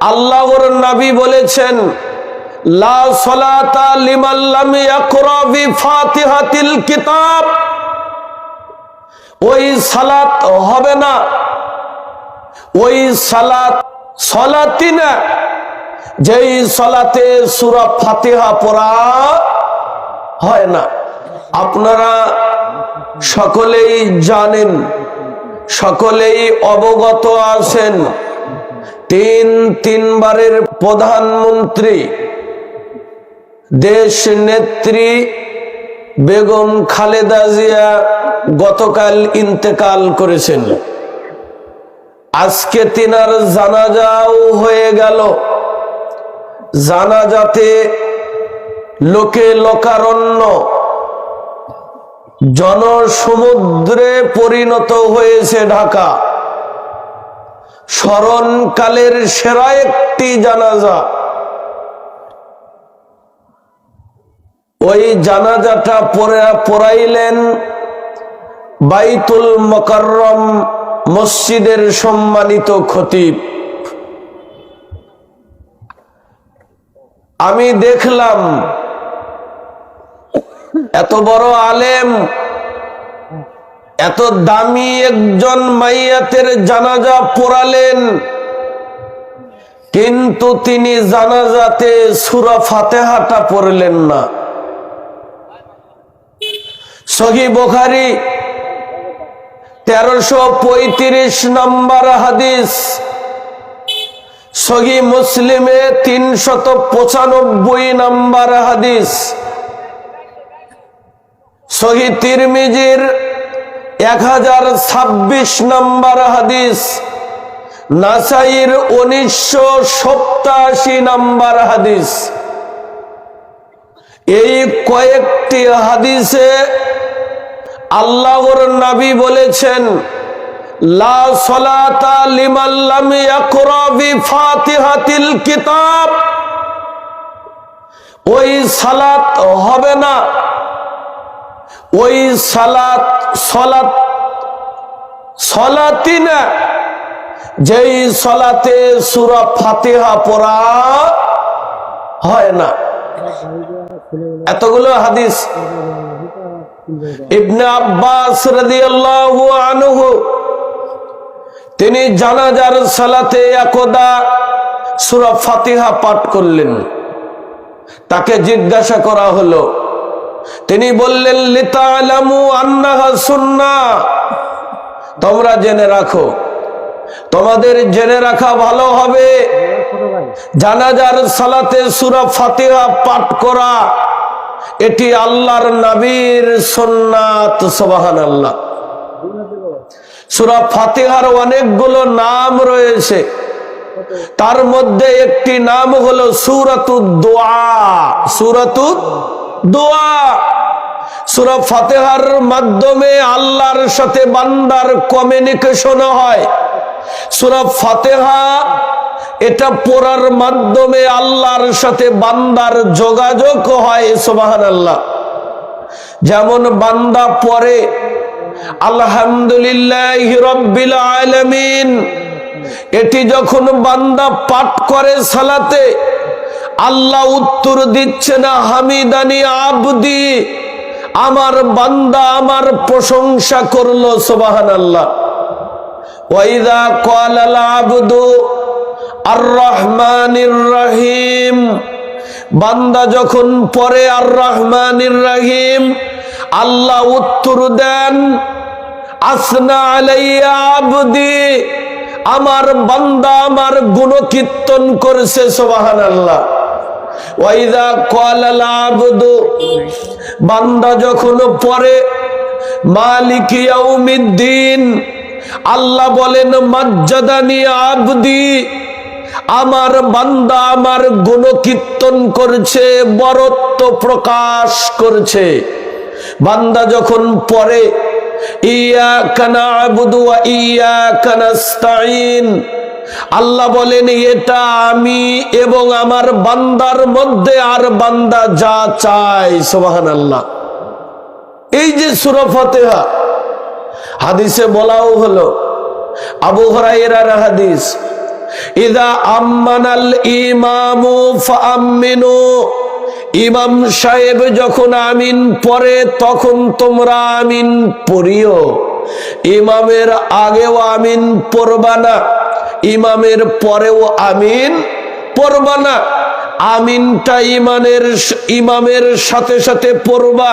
আল্লাহর নবী বলেছেন, লা কিতাব। ওই সালাত হবে না। ওই সালাত সলাতি না। যেই সলাতে সূরা ফাতিহা পড়া হয় না। আপনারা সকলেই জানেন, সকলেই অবগত আছেন। তিন তিনবারের প্রধানমন্ত্রী দেশ নেত্রী বেগম খালেদা জিয়া গতকাল ইন্তেকাল করেছেন। আজকে তিনার জানাজাও হয়ে গেল। জানাজাতে লোকে লোকারণ্য, জনসমুদ্রে পরিণত হয়েছে ঢাকা। স্মরণকালের সেরা একটি জানাজা। ওই জানাজাটা পরে পড়াইলেন বাইতুল মকরম মসজিদের সম্মানিত খতিব। আমি দেখলাম এত বড় আলেম এত দামি একজন মাইয়াতের জানাজা পড়ালেন। কিন্তু তিনি জানাজাতে সুরা ফাতেহাটা পড়লেন না। সহি বোখারি তেরোশো পঁয়ত্রিশ নম্বর হাদিস, সহি মুসলিমে তিনশত পঁচানব্বই নম্বর হাদিস, সহি তিরমিজির এক হাজার ছাব্বিশ নম্বর হাদিস, নাসাইর উনিশশো সপ্তাশি নম্বর হাদিস। এই কয়েকটি হাদিসে আল্লাহর নবী বলেছেন, লা কিতাব। ওই সালাত হবে না। ওই সালাত, সলাত সলাতি না যেই সলাতে সুরা ফাতিহা পড়া হয় না। এতগুলো হাদিস। ইবনে আব্বাস রাদিয়াল্লাহু আনহু, তিনি জানাজার সালাতে একদা সূরা ফাতিহা পাঠ করলেন। তাকে জিজ্ঞাসা করা হলো তিনি বললেন, লিতালামু আন্নাহা সুন্নাহ তোমরা জেনে রাখো, তোমাদের জেনে রাখা ভালো হবে। জানাজার সালাতে সূরা ফাতিহা পাঠ করা, এটি আল্লাহর নবীর সুন্নাত, সুবহানাল্লাহ। সূরা ফাতিহার অনেকগুলো নাম রয়েছে। তার মধ্যে একটি নাম হলো সূরাতুদ দোয়া সূরাতুদ দোয়া। সূরা ফাতেহার মাধ্যমে আল্লাহর সাথে বান্দার কমিউনিকেশন হয়। সূরা ফাতেহা এটা পড়ার মাধ্যমে আল্লাহর সাথে বান্দার যোগাযোগ হয় সুবাহান আল্লাহ যেমন বান্দা পরে আলহামদুলিল্লাহ রব্বিল আলামিন। এটি যখন বান্দা পাঠ করে সালাতে আল্লাহ উত্তর দিচ্ছে না হামিদানি আবদি, আমার বান্দা আমার প্রশংসা করল সুবাহান আল্লাহ ওয়াইদা কালাল আবদু আর রহমানির রহিম। বান্দা যখন পরে আর রহমানির রহিম, আল্লাহ উত্তর দেন, আসনা আলাইয়া আবদি, আমার বান্দা আমার গুণকীর্তন করেছে সোবাহান আল্লাহ ওয়াইদা কালাল আবদু, বান্দা যখন পরে মালিক ইয়াউমিদ্দিন, আল্লাহ বলেন, মজ্জাদানি আবদি, আমার বান্দা আমার গুণকীর্তন করছে, বরত্ব প্রকাশ করছে। বান্দা যখন পরে ইয়া কানা আবুদু ইয়া কানাস্তাইন আল্লাহ বলেন, এটা আমি এবং আমার বান্দার মধ্যে আর বান্দা যা চায় সোবাহান আল্লাহ এই যে সুরফতেহা হাদিসে বলাও হলো, আবু হরাইরার হাদিস, ইদা আম্মানাল ইমামু ফাআমিনু। ইমাম সাহেব যখন আমিন পড়ে, তখন তোমরা আমিন পড়িও। ইমামের আগেও আমিন পড়বা না। ইমামের পরেও আমিন পড়বা না। আমিনটা ইমানের ইমামের সাথে সাথে পড়বা।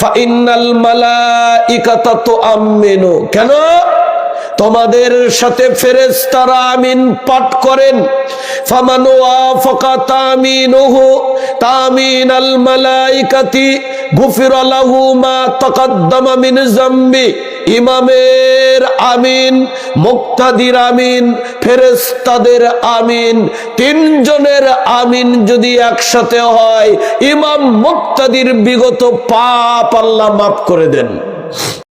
ফাইনাল মালাইকাতা তো আমিনু কেন? তোমাদের সাথে ফেরেশতারা আমিন পাঠ করেন। ফামানু আফাকা তামিনুহু, তামিনাল মালাইকাতি ইমামের আমিন, মুক্তাদির আমিন ফেরেস্তাদের আমিন, তিনজনের আমিন যদি একসাথে হয়, ইমাম মুক্তাদির বিগত পাপ আল্লাহ মাফ করে দেন।